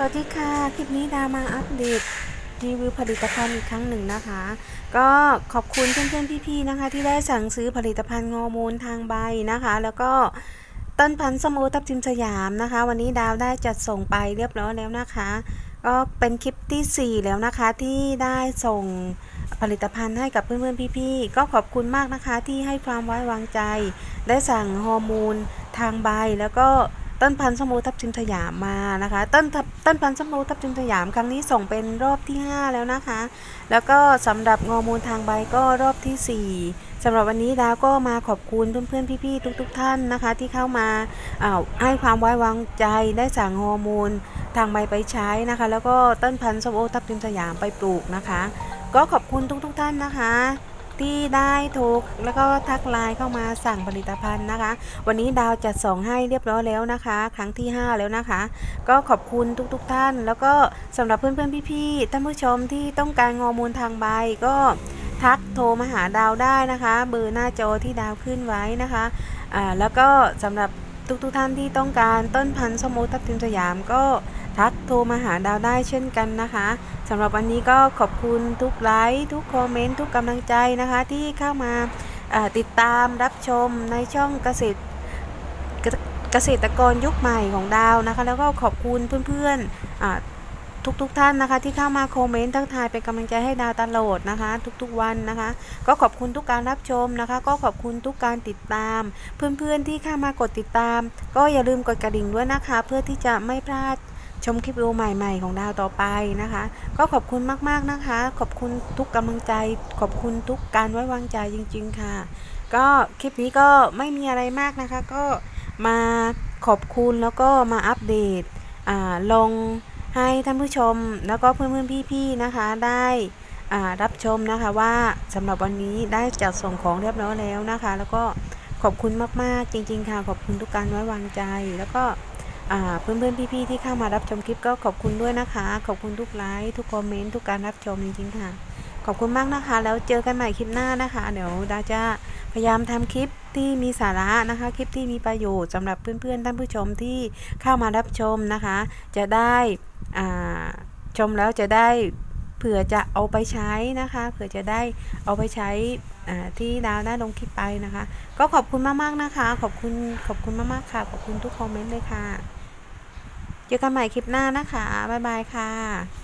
สวัสดีค่ะ คลิปนี้ดามาอัปเดตรีวิวผลิตภัณฑ์อีกครั้งหนึ่งนะคะ ก็ขอบคุณเพื่อนๆพี่ๆนะคะ ที่ได้สั่งซื้อผลิตภัณฑ์งอมูลทางใบนะคะ แล้วก็ต้นพันธุ์สมโอทับทิมสยามนะคะ วันนี้ดาวได้จัดส่งไปเรียบร้อยแล้วนะคะ ก็เป็นคลิปทีสี่ 4 แล้วนะคะที่ได้ส่งผลิตภัณฑ์ให้กับเพื่อนๆพี่ๆก็ขอบคุณมากนะคะที่ให้ความไว้วางใจ ได้สั่งฮอร์โมนทางใบแล้วก็ ต้นพันธุ์สมูทับทิมสยามมานะคะ ต้นทับต้นพันธุ์สมูทับทิมสยามครั้งนี้ส่งเป็นรอบที่ 5 แล้วนะคะ แล้วก็สำหรับฮอร์โมนทางใบก็รอบทีสี่4สำหรับวันนี้ดาวก็มาขอบคุณเพื่อนๆพี่ๆทุก ๆ ท่านนะคะ ที่เข้ามาอ่าให้ความไว้วางใจได้สั่งฮอร์โมนทางใบไปใช้นะคะ แล้วก็ต้นพันธุ์สมูทับทิมสยามไปปลูกนะคะ ก็ขอบคุณทุก ๆทท่านนะคะ ที่ได้โทรแล้วก็ทักไลน์เข้ามาสั่งผลิตภัณฑ์นะคะ วันนี้ดาวจัดส่งให้เรียบร้อยแล้วนะคะ ครั้งที่ 5 แล้วนะคะ ก็ขอบคุณทุกๆทท่าน แล้วก็สำหรับเพื่อนๆพี่ๆท่านผู้ชมที่ต้องการงอมูลทางใบก็ทักโทรมาหาดาวได้นะคะ เบอร์หน้าจอที่ดาวขึ้นไว้นะคะอ่าแล้วก็สำหรับทุกๆท่านที่ต้องการต้นพันธุ์สมโมทับทิมสยามก็ ทักโทรมาหาดาวได้เช่นกันนะคะสำหรับวันนี้ก็ขอบคุณทุกไลค์ทุกคอมเมนต์ทุกกำลังใจนะคะที่เข้ามาติดตามรับชมในช่องเกษตรเกษตรกรยุคใหม่ของดาวนะคะ แล้วก็ขอบคุณเพื่อนๆทุกๆทท่านนะคะ ที่เข้ามาคอมเมนต์ทักทายเป็นกำลังใจให้ดาวตลอดนะคะ ทุกๆวันนะคะ ก็ขอบคุณทุกการรับชมนะคะ ก็ขอบคุณทุกการติดตาม เพื่อนๆที่เข้ามากดติดตาม ก็อย่าลืมกดกระดิ่งด้วยนะคะ เพื่อที่จะไม่พลาด ชมคลิปวิดีโอใหม่ๆ ของดาวต่อไปนะคะ ก็ขอบคุณมากๆนะคะ ขอบคุณทุกกำลังใจ ขอบคุณทุกการไว้วางใจจริง ๆ ค่ะ ก็คลิปนี้ก็ไม่มีอะไรมากนะคะ ก็มาขอบคุณแล้วก็มาอัปเดตอ่าลงให้ท่านผู้ชมแล้วก็เพื่อนๆพี่ๆนะคะได้อ่ารับชมนะคะว่าสำหรับวันนี้ได้จัดส่งของเรียบร้อยแล้วนะคะ แล้วก็ขอบคุณมากๆจริง ๆ ค่ะ ขอบคุณทุกการไว้วางใจ แล้วก็ อ่าเพื่อนๆพี่ๆที่เข้ามารับชมคลิปก็ขอบคุณด้วยนะคะ ขอบคุณทุกไลค์ทุกคอมเมนต์ทุกการรับชมจริงๆค่ะ ขอบคุณมากนะคะ แล้วเจอกันใหม่คลิปหน้านะคะ เดี๋ยวดาจะพยายามทำคลิปที่มีสาระนะคะ คลิปที่มีประโยชน์สำหรับเพื่อนๆท่านผู้ชมที่เข้ามารับชมนะคะ จะได้ชมแล้วจะได้เผื่อจะเอาไปใช้นะคะ เผื่อจะได้เอาไปใช้ที่ดาวได้ลงคลิปไปนะคะ ก็ขอบคุณมากๆนะคะ ขอบคุณขอบคุณมากๆค่ะ ขอบคุณทุกคอมเมนต์เลยค่ะ เจอกันใหม่คลิปหน้านะคะ บ๊ายบายค่ะ